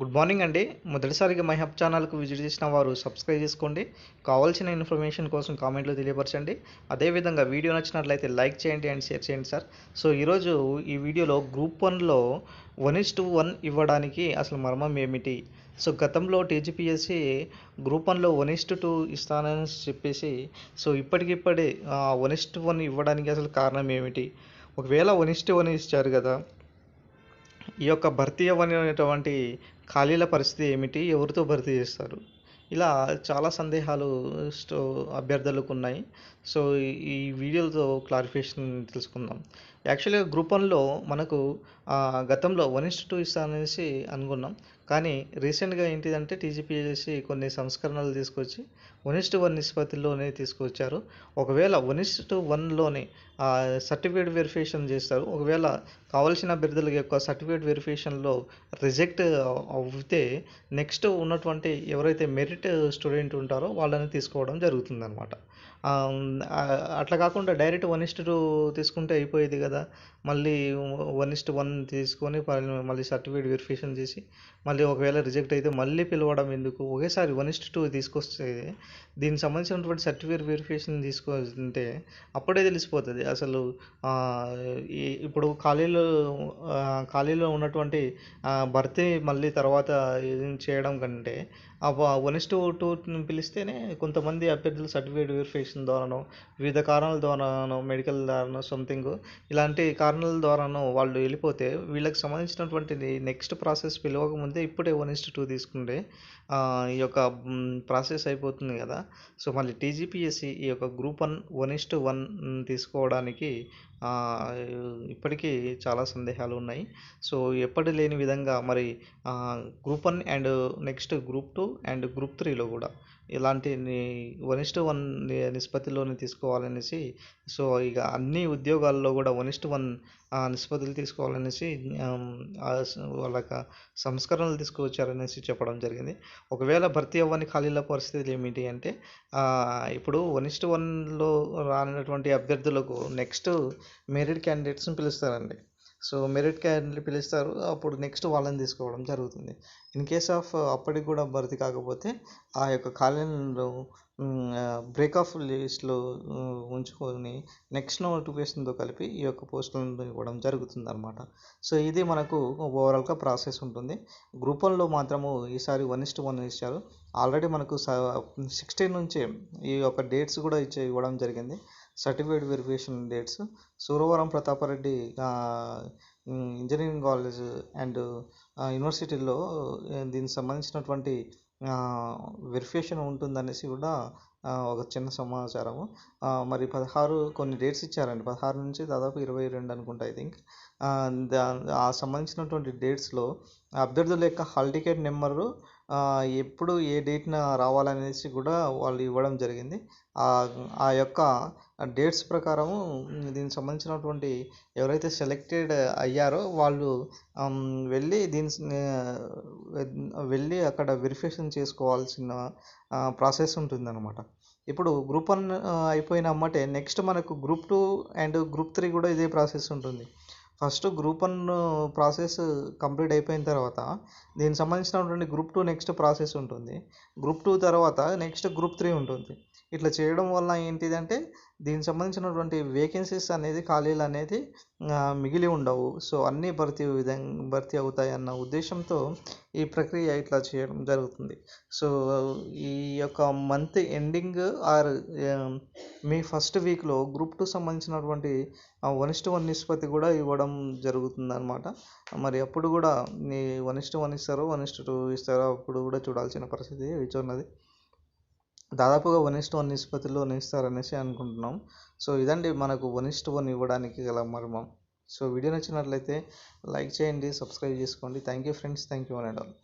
Good morning అండి. మొదటిసారిగా my hub ఛానల్కు విజిట్ చేసిన వారు సబ్స్క్రైబ్ చేసుకోండి. కావాల్సిన ఇన్ఫర్మేషన్ కోసం కామెంట్లో తెలియపరచండి. అదేవిధంగా వీడియో నచ్చినట్లయితే లైక్ చేయండి అండ్ షేర్ చేయండి సార్. సో ఈరోజు ఈ వీడియోలో గ్రూప్ వన్లో వన్ ఇస్ టు వన్ ఇవ్వడానికి అసలు మర్మం ఏమిటి? సో గతంలో టీజీపీఎస్సి గ్రూప్ వన్లో వన్ ఇస్ టూ ఇస్తానని చెప్పేసి సో ఇప్పటికిప్పుడే వన్ ఇస్ వన్ ఇవ్వడానికి అసలు కారణం ఏమిటి? ఒకవేళ వన్ ఇస్ టు వన్ ఇచ్చారు కదా ఈ యొక్క భర్తీ అనేటువంటి ఖాళీల పరిస్థితి ఏమిటి? ఎవరితో భర్తీ చేస్తారు? ఇలా చాలా సందేహాలు స్టో అభ్యర్థులకు ఉన్నాయి. సో ఈ- ఈ వీడియోతో క్లారిఫికేషన్ తెలుసుకుందాం. యాక్చువల్గా గ్రూప్ వన్లో మనకు గతంలో వన్ ఇస్ టూ ఇస్తాననేసి అనుకున్నాం. కానీ రీసెంట్గా ఏంటిదంటే టీజీపీఎస్సి కొన్ని సంస్కరణలు తీసుకొచ్చి వన్ ఇస్ టు వన్ నిష్పత్తిలోనే తీసుకొచ్చారు. ఒకవేళ వన్ ఇస్ టు వన్లోనే సర్టిఫికేట్ వెరిఫికేషన్ చేస్తారు. ఒకవేళ కావాల్సిన అభ్యర్థుల యొక్క సర్టిఫికేట్ వెరిఫికేషన్లో రిజెక్ట్ అవుతే నెక్స్ట్ ఉన్నటువంటి ఎవరైతే మెరిట్ స్టూడెంట్ ఉంటారో వాళ్ళని తీసుకోవడం జరుగుతుందన్నమాట. అట్లా కాకుండా డైరెక్ట్ వన్ ఇస్ట్ టూ తీసుకుంటే అయిపోయేది కదా. మళ్ళీ వన్ ఇస్ట్ వన్ తీసుకొని మళ్ళీ సర్టిఫికేట్ వెరిఫికేషన్ చేసి మళ్ళీ ఒకవేళ రిజెక్ట్ అయితే మళ్ళీ పిలవడం ఎందుకు? ఒకేసారి వన్ ఇస్ట్ టూ తీసుకొస్తే దీనికి సంబంధించినటువంటి సర్టిఫికేట్ వెరిఫికేషన్ తీసుకుంటే అప్పుడే తెలిసిపోతుంది. అసలు ఇప్పుడు ఖాళీలో ఖాళీలో ఉన్నటువంటి భర్తీ మళ్ళీ తర్వాత చేయడం కంటే వన్ ఇస్ టూ టూ పిలిస్తేనే కొంతమంది అభ్యర్థులు సర్టిఫికేట్ వెరిఫికేషన్ ద్వారానో వివిధ కారణాల ద్వారానో మెడికల్ ద్వారానో సంథింగ్ ఇలాంటి కారణాల ద్వారానో వాళ్ళు వెళ్ళిపోతే వీళ్ళకి సంబంధించినటువంటి నెక్స్ట్ ప్రాసెస్ పిలవకముందే ఇప్పుడే వన్ ఇస్ టూ తీసుకుంటే ఈ యొక్క ప్రాసెస్ అయిపోతుంది కదా. సో మళ్ళీ టీజీపీఎస్సి ఈ యొక్క group one one is one తీసుకోవడానికి ఇప్పటికీ చాలా సందేహాలు ఉన్నాయి. సో ఎప్పటి లేని విధంగా మరి group one and next group two and group త్రీలో కూడా ఇలాంటి వన్ వన్ నిష్పత్తిలోనే తీసుకోవాలనేసి సో ఇక అన్ని ఉద్యోగాల్లో కూడా వన్ ఇస్ట్ వన్ నిష్పత్తులు తీసుకోవాలనేసి వాళ్ళ యొక్క సంస్కరణలు తీసుకువచ్చారనేసి చెప్పడం జరిగింది. ఒకవేళ భర్తీ అవ్వని ఖాళీల పరిస్థితులు ఏమిటి అంటే ఇప్పుడు వన్ వన్లో రానటువంటి అభ్యర్థులకు నెక్స్ట్ మెరిట్ క్యాండిడేట్స్ని పిలుస్తారండి. సో మెరిట్ క్యాండిడేట్ పిలుస్తారు. అప్పుడు నెక్స్ట్ వాళ్ళని తీసుకోవడం జరుగుతుంది. ఇన్ కేస్ ఆఫ్ అప్పటికి కూడా భర్తీ కాకపోతే ఆ యొక్క ఖాళీలను బ్రేక్ ఆఫ్ లిస్ట్లో ఉంచుకొని నెక్స్ట్ నోటిఫికేషన్తో కలిపి ఈ యొక్క పోస్టులను ఇవ్వడం జరుగుతుంది అనమాట సో ఇది మనకు ఓవరాల్గా ప్రాసెస్ ఉంటుంది. గ్రూప్ వన్లో మాత్రము ఈసారి వన్ ఇస్ట్ వన్ ఇచ్చారు. ఆల్రెడీ మనకు సిక్స్టీన్ నుంచే ఈ యొక్క డేట్స్ కూడా ఇచ్చే ఇవ్వడం జరిగింది. Certified verification dates. Suravaram Pratap Reddy engineering college and యూనివర్సిటీలో దీనికి సంబంధించినటువంటి వెరిఫికేషన్ ఉంటుందనేసి కూడా ఒక చిన్న సమాచారము. మరి పదహారు కొన్ని డేట్స్ ఇచ్చారండి. పదహారు నుంచి దాదాపు ఇరవై రెండు అనుకుంటా ఐ థింక్ ఆ సంబంధించినటువంటి డేట్స్లో అభ్యర్థుల యొక్క హాల్ టికెట్ నెంబరు ఎప్పుడు ఏ డేట్న రావాలనేసి కూడా వాళ్ళు ఇవ్వడం జరిగింది. ఆ ఆ యొక్క డేట్స్ ప్రకారము దీనికి సంబంధించినటువంటి ఎవరైతే సెలెక్టెడ్ అయ్యారో వాళ్ళు వెళ్ళి దీని వెళ్ళి అక్కడ వెరిఫికేషన్ చేసుకోవాల్సిన ప్రాసెస్ ఉంటుందన్నమాట. ఇప్పుడు గ్రూప్ వన్ అయిపోయిన అమ్మటే నెక్స్ట్ మనకు group two and group three కూడా ఇదే ప్రాసెస్ ఉంటుంది. First group one process complete అయిపోయిన తర్వాత దీనికి సంబంధించినటువంటి గ్రూప్ టూ నెక్స్ట్ ప్రాసెస్ ఉంటుంది. గ్రూప్ టూ తర్వాత నెక్స్ట్ గ్రూప్ త్రీ ఉంటుంది. ఇట్లా చేయడం వల్ల ఏంటిదంటే దీనికి సంబంధించినటువంటి వేకెన్సీస్ అనేది ఖాళీలు అనేది మిగిలి ఉండవు. సో అన్నీ భర్తీ విధంగా భర్తీ అవుతాయి అన్న ఉద్దేశంతో ఈ ప్రక్రియ ఇట్లా చేయడం జరుగుతుంది. సో ఈ యొక్క మంత్ ఎండింగ్ ఆర్ మీ ఫస్ట్ వీక్లో గ్రూప్ టూ సంబంధించినటువంటి వన్ ఇస్ట్ వన్ నిష్పత్తి కూడా ఇవ్వడం జరుగుతుంది అనమాట మరి అప్పుడు కూడా మీ వన్ ఇస్ట్ వన్ ఇస్తారో వన్ ఇస్ట్ టూ ఇస్తారో అప్పుడు కూడా చూడాల్సిన పరిస్థితి వచ్చి ఉన్నది దాదాపుగా వన్ ఇస్ట్ వన్ నిష్పత్తిలో ఇస్తారనేసి అనుకుంటున్నాం. సో ఇదండి మనకు వన్ ఇస్ట్ వన్ ఇవ్వడానికి గల మర్మం. సో వీడియో నచ్చినట్లయితే లైక్ చేయండి సబ్స్క్రైబ్ చేసుకోండి. Thank you friends thank you one and all.